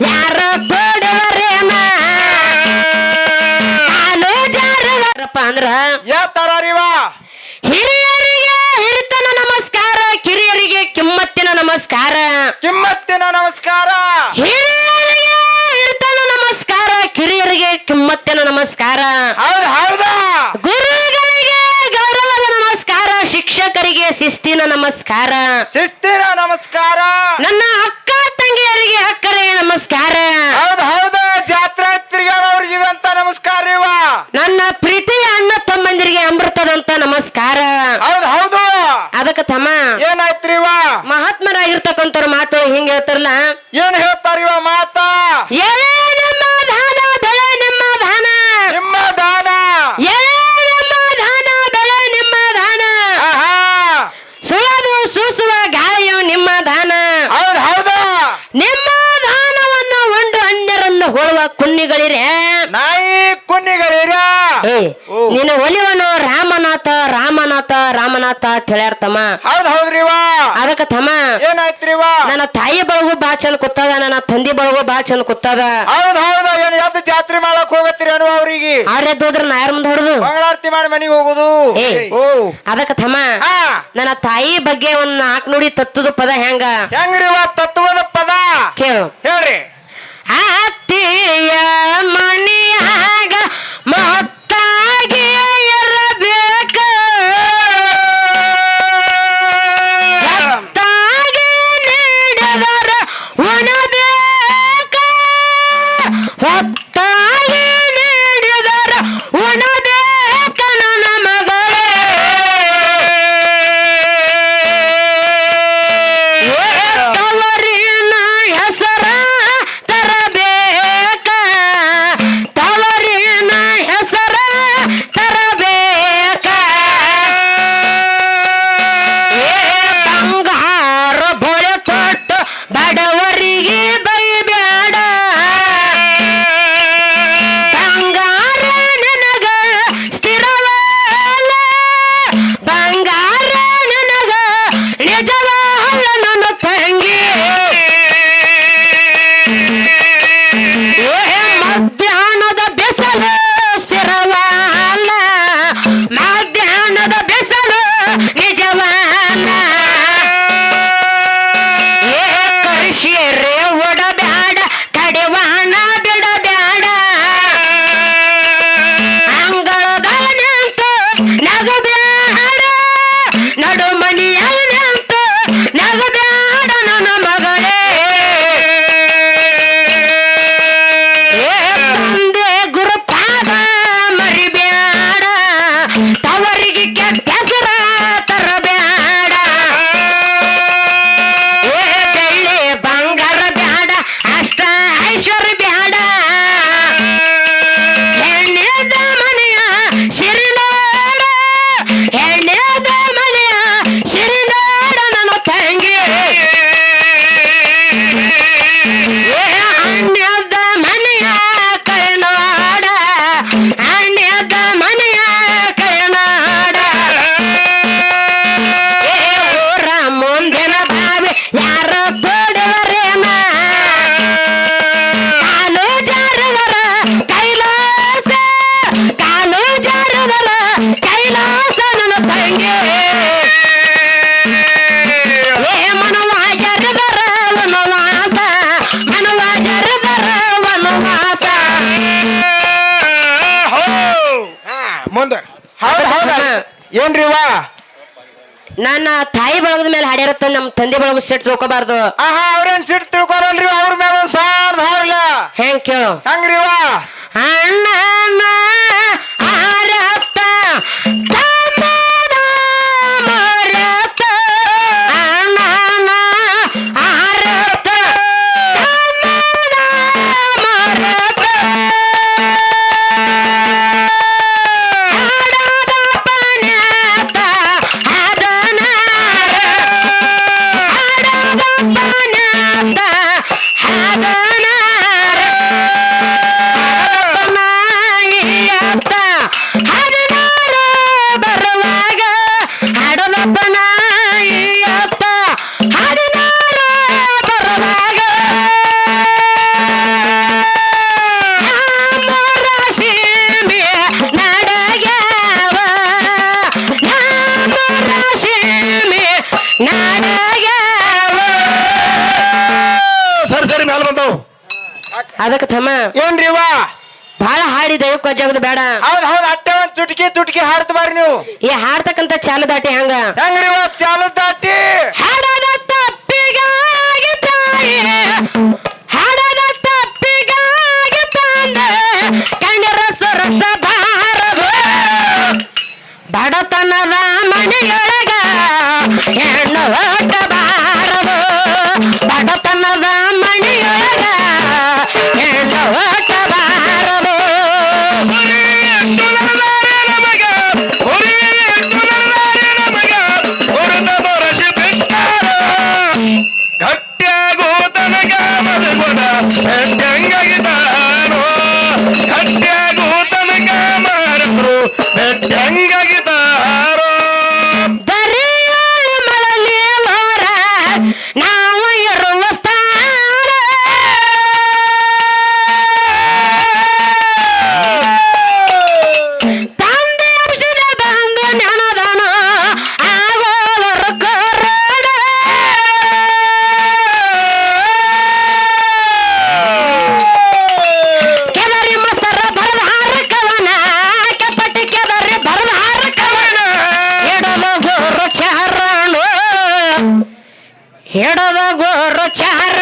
ಯಾರ ತೋಡವರೇನ ಕಾಲು ಜಾರವರಪ್ಪ ಅಂದ್ರ ಯಾತಾರಿವ ಹಿರಿಯರಿಗೆ ಹಿರಿತನ ನಮಸ್ಕಾರ ಕಿರಿಯರಿಗೆ ಕಿಮ್ಮತ್ತಿನ ನಮಸ್ಕಾರ. ಕಿಮ್ಮತ್ತಿನ ನಮಸ್ಕಾರ. ಹಿರಿಯರಿಗೆ ಹಿರಿತನ ನಮಸ್ಕಾರ ಕಿರಿಯರಿಗೆ ಕಿಮ್ಮತ್ತಿನ ನಮಸ್ಕಾರ. ಹೌದು ಹೌದಾ. ಗುರುಗಳಿಗೆ ಗೌರವದ ನಮಸ್ಕಾರ ಶಿಕ್ಷಕರಿಗೆ ಶಿಸ್ತಿನ ನಮಸ್ಕಾರ. ಶಿಸ್ತಿನ Yeah. ಹೋಳುವ ಕುನ್ನಿಗಳಿರೆ? ನಾಯಿ ಕುನ್ನಿಗಳಿರ? ನೀನು ನಿನ್ನ ಒಲಿವನು ರಾಮನಾಥ ರಾಮನಾಥ ರಾಮನಾಥ ಅಂತ ಹೇಳ್ಯಾರ್ತಮ್ಮ. ಹೌದ್ ಹೌದ್ರಿವ ಅದಕ್ಕೆ ತಮ್ಮ ಏನಾಯ್ತ್ರಿವ ನನ್ನ ತಾಯಿ ಬಳಗು ಬಾ ಚಂದ ಕೂತದ ನನ್ನ ತಂದೆ ಬಳಗು ಬಾ ಚಂದ ಕೂತದ ಹೌದ್ ಹೌದ ಏನ್ ಯಾವ್ದು ಜಾತ್ರೆ ಮಾಡಕ್ ಹೋಗತ್ತೀರಿ ಅನ್ನುವ ಅವ್ರಿಗೆ? ಅವ್ರ ಎದ್ದೋದ್ರ ನಾಯರ್ ಯಾರ ಮುಂದೆ ಹೊಡೆದು? ಮಂಗಳಾರತಿ ಮಾಡಿ ಮನೆಗೆ ಹೋಗುದು? ಅದಕ್ಕ ಅದಕ್ಕೆ ತಮ್ಮ ನನ್ನ ತಾಯಿ ಬಗ್ಗೆ ಒಂದ್ ನಾಲ್ಕು ನುಡಿ ತತ್ತದ ಪದ ಹೆಂಗ? ಹೆಂಗ್ರಿವ ತತ್ವದ ಪದ? ಕೇಳು. ಹೇಳ್ರಿ. ಅತ್ತಿಯ ಮನಿಯಾಗ ನಡು ಏನ್ರಿವ ನನ್ನ ತಾಯಿ ಬಳಗದ ಮೇಲೆ ಹಾಡಿರತ್ತ ನಮ್ಮ ತಂದೆ ಬಳಗ ಸಿಟ್ ತಿಳ್ಕೊಬಾರ್ದು. ಆಹಾ ಅವ್ರೇನ್ ಸಿಟ್ ತಿಳ್ಕೊರಲ್ರಿ ಅವ್ರ ಮೇಲೆ ಒಂದ್ ಹಾರಲ್ಲ ಹಾರ್ಲ ಹೆಂಗ್ ಕೇಳು. ಹಂಗ್ರಿವಾ ಅಣ್ಣನ ಬಂದವು ಅದಕ್ಕೆ ತಮ್ಮ ಏನ್ರಿ ಇವ ಬಹಳ ಹಾಡಿ ದೈವಕ್ಕೆ ಜಾಗದ ಬೇಡ. ಹೌದ್ ಹೌದ್ ಅಟ್ಟೆ ಒಂದ್ ತುಟ್ಕಿ ತುಟ್ಕಿ ಹಾಡ್ತ ಬಾರಿ ನೀವು. ಈ ಹಾಡ್ತಕ್ಕಂತ ಚಾಲ ದಾಟಿ ಹಂಗ? ಹೆಂಗ್ರಿ ಇವ ಚಾಲು ದಾಟಿ? ಹಾಡದ ತಪ್ಪಿಗಾಗಿ ತಾಯಿ ಎಡದ ಗೋರು ಚಾರಣ